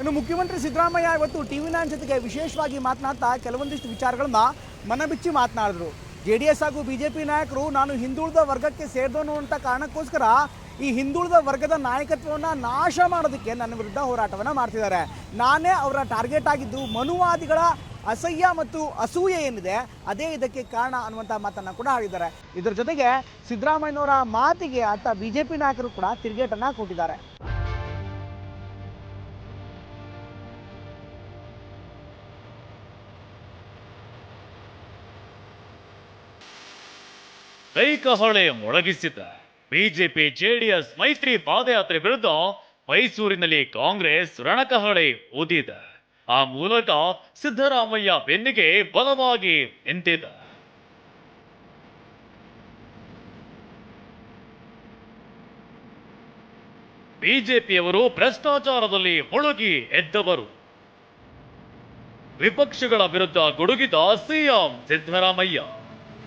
ಇನ್ನು ಮುಖ್ಯಮಂತ್ರಿ ಸಿದ್ದರಾಮಯ್ಯ ಇವತ್ತು ಟಿ ವಿ ನೈನ್ ಜೊತೆಗೆ ವಿಶೇಷವಾಗಿ ಮಾತನಾಡ್ತಾ ಕೆಲವೊಂದಿಷ್ಟು ವಿಚಾರಗಳನ್ನ ಮನಬಿಚ್ಚಿ ಮಾತನಾಡಿದ್ರು. ಜೆ ಡಿ ಎಸ್ ಹಾಗೂ ಬಿಜೆಪಿ ನಾಯಕರು, ನಾನು ಹಿಂದುಳಿದ ವರ್ಗಕ್ಕೆ ಸೇರಿದವನು ಅಂತ ಕಾರಣಕ್ಕೋಸ್ಕರ ಈ ಹಿಂದುಳಿದ ವರ್ಗದ ನಾಯಕತ್ವವನ್ನು ನಾಶ ಮಾಡೋದಕ್ಕೆ ನನ್ನ ವಿರುದ್ಧ ಹೋರಾಟವನ್ನು ಮಾಡ್ತಿದ್ದಾರೆ. ನಾನೇ ಅವರ ಟಾರ್ಗೆಟ್ ಆಗಿದ್ದು ಮನುವಾದಿಗಳ ಅಸಹ್ಯ ಮತ್ತು ಅಸೂಯೆ ಏನಿದೆ, ಅದೇ ಇದಕ್ಕೆ ಕಾರಣ ಅನ್ನುವಂಥ ಮಾತನ್ನು ಕೂಡ ಆಡಿದ್ದಾರೆ. ಇದರ ಜೊತೆಗೆ ಸಿದ್ದರಾಮಯ್ಯನವರ ಮಾತಿಗೆ ಆತ ಬಿಜೆಪಿ ನಾಯಕರು ಕೂಡ ತಿರುಗೇಟನ್ನು ಕೊಟ್ಟಿದ್ದಾರೆ. ಕೈಕಹೊಳೆ ಮೊಳಗಿಸಿದ ಬಿಜೆಪಿ, ಜೆಡಿಎಸ್ ಮೈತ್ರಿ ಪಾದಯಾತ್ರೆ ವಿರುದ್ಧ ಮೈಸೂರಿನಲ್ಲಿ ಕಾಂಗ್ರೆಸ್ ರಣಕಹಳೆ ಓದಿದ ಆ ಮೂಲಕ ಸಿದ್ದರಾಮಯ್ಯ ಬೆನ್ನಿಗೆ ಬಲವಾಗಿ ನಿಂತಿದ್ದ. ಬಿಜೆಪಿಯವರು ಭ್ರಷ್ಟಾಚಾರದಲ್ಲಿ ಮುಳುಗಿ ಎದ್ದವರು. ವಿಪಕ್ಷಗಳ ವಿರುದ್ಧ ಗುಡುಗಿದ ಸಿಎಂ ಸಿದ್ದರಾಮಯ್ಯ.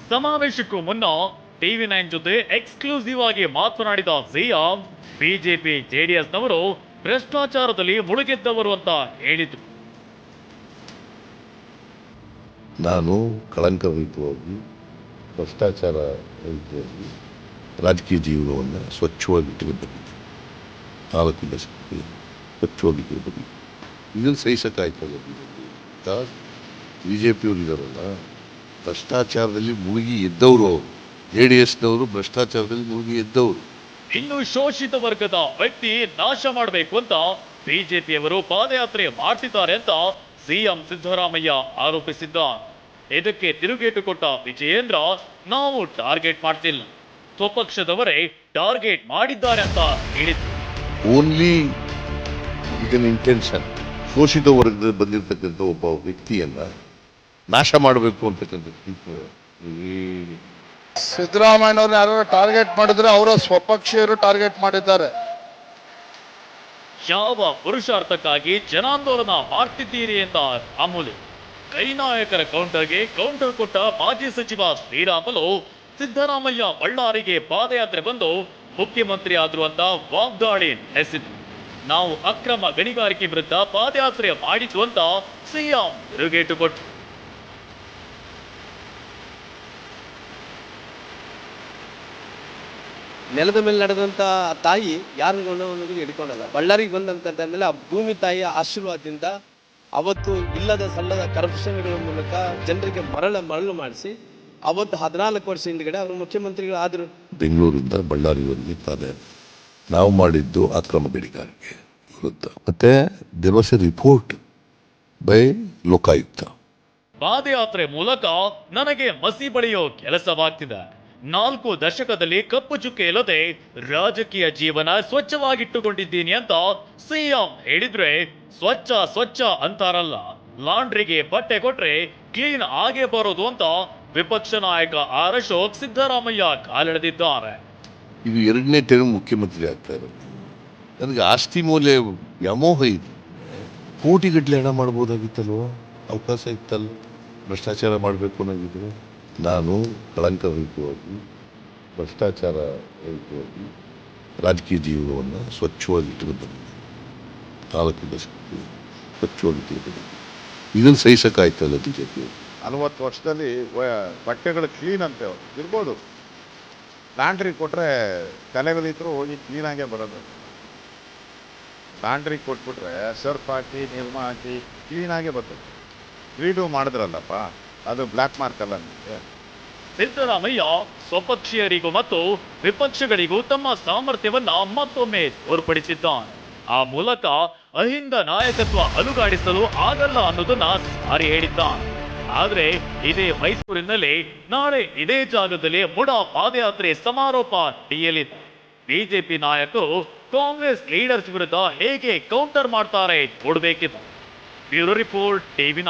ಸಮಾವೇಶಕ್ಕೂ ಮುನ್ನ ಟಿವಿ ನೈನ್ ಜೊತೆ ಎಕ್ಸ್ಕ್ಲೂಸಿವ್ ಆಗಿ ಮಾತನಾಡಿದ ಸಿಎಂ ಬಿಜೆಪಿ ಜೆಡಿಎಸ್ನವರು ಭ್ರಷ್ಟಾಚಾರದಲ್ಲಿ ಮುಳುಗಿದ್ದವರು ಅಂತ ಹೇಳಿದ್ರು. ನಾನು ಕಳಂಕರಹಿತವಾಗಿ ಭ್ರಷ್ಟಾಚಾರ ರಾಜಕೀಯ ಜೀವನವನ್ನು ಸ್ವಚ್ಛವಾಗಿ ಇಟ್ಟುಕೊಂಡಿದ್ದೆ ನಾಲ್ಕು ದಶಕಕ್ಕೆ ಸ್ವಚ್ಛವಾಗಿ ಇಟ್ಟುಕೊಂಡಿದ್ದೆ ಇದನ್ನು ಸಹಿಸಕ್ಕಾಯ್ತದೆ ಬಿ ಜೆ ಪಿಯವರು ಇದ್ದಾರಲ್ಲ ಭ್ರಷ್ಟಾಚಾರದಲ್ಲಿ ಮುಳುಗಿ ಎದ್ದವರು ಅವರು. ಜೆ ಡಿ ಎಸ್ನವರು ಭ್ರಷ್ಟಾಚಾರದಲ್ಲಿ ಮುಳುಗಿ ಎದ್ದವರು. ಇನ್ನು ಶೋಷಿತ ವರ್ಗದ ವ್ಯಕ್ತಿ ನಾಶ ಮಾಡಬೇಕು ಅಂತ ಬಿಜೆಪಿಯವರು ಪಾದಯಾತ್ರೆ ಮಾಡ್ತಿದ್ದಾರೆ ಅಂತ ಸಿಎಂ ಸಿದ್ದರಾಮಯ್ಯ ಆರೋಪಿಸಿದ್ದ. ಇದಕ್ಕೆ ತಿರುಗೇಟು ಕೊಟ್ಟ ವಿಜಯೇಂದ್ರ ನಾವು ಟಾರ್ಗೆಟ್ ಮಾಡ್ತಿಲ್ಲ. ಸ್ವಪಕ್ಷದವರೇ ಟಾರ್ಗೆಟ್ ಮಾಡಿದ್ದಾರೆ ಅಂತ ಹೇಳಿದ್ರು. ಓನ್ಲಿ ಇಂಟೆನ್ಷನ್ ಶೋಷಿತ ವರ್ಗದ ಬಂದಿರತಕ್ಕಂಥ ಒಬ್ಬ ವ್ಯಕ್ತಿಯನ್ನ ನಾಶ ಮಾಡಬೇಕು ಅಂತಕ್ಕಂಥ ಈ- ಸಿದ್ದರಾಮಯ್ಯನವ್ರನ್ನ ಯಾರು ಟಾರ್ಗೆಟ್ ಮಾಡಿದ್ರೆ ಅವರ ಸ್ವಪಕ್ಷೀಯರು ಟಾರ್ಗೆಟ್ ಮಾಡಿದ್ದಾರೆ. ಯಾವ ಪುರುಷಾರ್ಥಕ್ಕಾಗಿ ಜನಾಂದೋಲನ ಮಾಡ್ತಿದ್ದೀರಿ ಅಂತ ಅಮೂಲಿ ಕೈ ನಾಯಕರ ಕೌಂಟರ್ಗೆ ಕೌಂಟರ್ ಕೊಟ್ಟ ಮಾಜಿ ಸಚಿವ ಶ್ರೀರಾಮುಲು ಸಿದ್ದರಾಮಯ್ಯ ಬಳ್ಳಾರಿಗೆ ಪಾದಯಾತ್ರೆ ಬಂದು ಮುಖ್ಯಮಂತ್ರಿ ಆದ್ರು ಅಂತ ವಾಗ್ದಾಳಿ ನಡೆಸಿದ್ರು. ನಾವು ಅಕ್ರಮ ಗಣಿಗಾರಿಕೆ ವಿರುದ್ಧ ಪಾದಯಾತ್ರೆ ಮಾಡಿದ್ದು ಅಂತ ಸಿಎಂ ತಿರುಗೇಟು ಕೊಟ್ಟರು ನೆಲದ ಮೇಲೆ ನಡೆದಂತ ತಾಯಿ ಯಾರಿಗೂ ಹಿಡ್ಕೊಂಡಲ್ಲ ಬಳ್ಳಾರಿಗೆ ಮೇಲೆ ಆ ಭೂಮಿ ತಾಯಿಯ ಆಶೀರ್ವಾದದಿಂದ ಅವತ್ತು ಇಲ್ಲದ ಸಲ್ಲದ ಕರಪ್ಷನ್ಗಳ ಮೂಲಕ ಜನರಿಗೆ ಮರಳ ಮರಳು ಮಾಡಿಸಿ ಅವತ್ತು ಹದಿನಾಲ್ಕು ವರ್ಷ ಹಿಂದ್ಗಡೆ ಅವರು ಮುಖ್ಯಮಂತ್ರಿಗಳು ಆದರು. ಬೆಂಗಳೂರಿಂದ ಬಳ್ಳಾರಿಗೆ ಬಂದಿದ್ದಾರೆ ನಾವು ಮಾಡಿದ್ದು ಅಕ್ರಮ ಗಣಿಗಾರಿಕೆ. ವಿರುದ್ಧ ಮತ್ತೆ there was a report by Lokayukta. ಪಾದಯಾತ್ರೆ ಮೂಲಕ ನನಗೆ ಮಸಿ ಬಳಿಯೋ ಕೆಲಸವಾಗ್ತಿದೆ. ನಾಲ್ಕು ದಶಕದಲ್ಲಿ ಕಪ್ಪು ಚುಕ್ಕೆ ಇಲ್ಲದೆ ರಾಜಕೀಯ ಜೀವನ ಸ್ವಚ್ಛವಾಗಿಟ್ಟುಕೊಂಡಿದ್ದೀನಿ ಅಂತ ಸಿಎಂ ಹೇಳಿದ್ರೆ ಸ್ವಚ್ಛ ಸ್ವಚ್ಛ ಅಂತಾರಲ್ಲ. ಲಾಂಡ್ರಿಗೆ ಬಟ್ಟೆ ಕೊಟ್ರೆ ಕ್ಲೀನ್ ಆಗೇ ಬರೋದು ಅಂತ ವಿಪಕ್ಷ ನಾಯಕ ಆರ್ ಅಶೋಕ್ ಸಿದ್ದರಾಮಯ್ಯ ಕಾಲೆಳೆದಿದ್ದಾರೆ. ಇದು ಎರಡನೇ ಟೈಮ್ ಮುಖ್ಯಮಂತ್ರಿ ಆಗ್ತಾ ಇರೋದು. ನನಗೆ ಆಸ್ತಿ ಮೌಲ್ಯ ವ್ಯಾಮೋಹ ಇದೆ. ಕೋಟಿಗಟ್ಟಲೆ ಹಣ ಮಾಡ್ಬೋದಾಗಿತ್ತಲ್ವ? ಅವಕಾಶ ಇತ್ತಲ್ವ ಭ್ರಷ್ಟಾಚಾರ ಮಾಡಬೇಕು ಅನ್ನೋದಿದ್ರೆ. ನಾನು ಕಳಂಕರಹಿತವಾಗಿ ಭ್ರಷ್ಟಾಚಾರ ರಹಿತವಾಗಿ ರಾಜಕೀಯ ಜೀವನವನ್ನು ಸ್ವಚ್ಛವಾಗಿ ಇಟ್ಟುಕೊಂಡಿದ್ದೆ ನಾಲ್ಕು ದಶಕಕ್ಕೆ ಸ್ವಚ್ಛವಾಗಿ ಇದನ್ನು ಸಹಿಸಕ್ಕಾಯ್ತಲ್ಲ ಬಿ ಜೆ ಪಿ ನಲವತ್ತು ವರ್ಷದಲ್ಲಿ ಬಟ್ಟೆಗಳು ಕ್ಲೀನ್ ಅಂತ ಇರ್ಬೋದು. ಲಾಂಡ್ರಿ ಕೊಟ್ಟರೆ ತಲೆಗಳಿದ್ರು ಹೋಗಿ ಕ್ಲೀನಾಗೆ ಬರೋದು. ಲಾಂಡ್ರಿ ಕೊಟ್ಬಿಟ್ರೆ ಸರ್ಫ್ ಹಾಕಿ, ನಿರ್ಮ ಹಾಕಿ ಕ್ಲೀನಾಗೆ ಬರ್ತದೆ. ಕ್ಲೀನು ಮಾಡಿದ್ರಲ್ಲಪ್ಪ. ಅದು ಬ್ಲ್ಯಾಕ್ ಮಾರ್ಕ್ ಅಲ್ಲ ಸಿದ್ದರಾಮಯ್ಯ ಸ್ವಪಕ್ಷೀಯರಿಗೂ ಮತ್ತು ವಿಪಕ್ಷಗಳಿಗೂ ತಮ್ಮ ಸಾಮರ್ಥ್ಯವನ್ನ ಮತ್ತೊಮ್ಮೆ ತೋರ್ಪಡಿಸಿದ್ದಾನೆ. ಆ ಮೂಲಕ ಅಹಿಂದ ನಾಯಕತ್ವ ಅಲುಗಾಡಿಸಲು ಆಗಲ್ಲ ಅನ್ನೋದನ್ನ ಸಾರಿ ಹೇಳಿದ್ದಾನೆ. ಆದ್ರೆ ಇದೇ ಮೈಸೂರಿನಲ್ಲಿ ನಾಳೆ ಇದೇ ಜಾಗದಲ್ಲಿ ಮುಡ ಪಾದಯಾತ್ರೆ ಸಮಾರೋಪ ನಡೆಯಲಿದೆ. ಬಿಜೆಪಿ ನಾಯಕರು ಕಾಂಗ್ರೆಸ್ ಲೀಡರ್ಸ್ ವಿರುದ್ಧ ಹೇಗೆ ಕೌಂಟರ್ ಮಾಡ್ತಾರೆ ನೋಡಬೇಕಿದೆ. Bureau report ಟಿವಿನ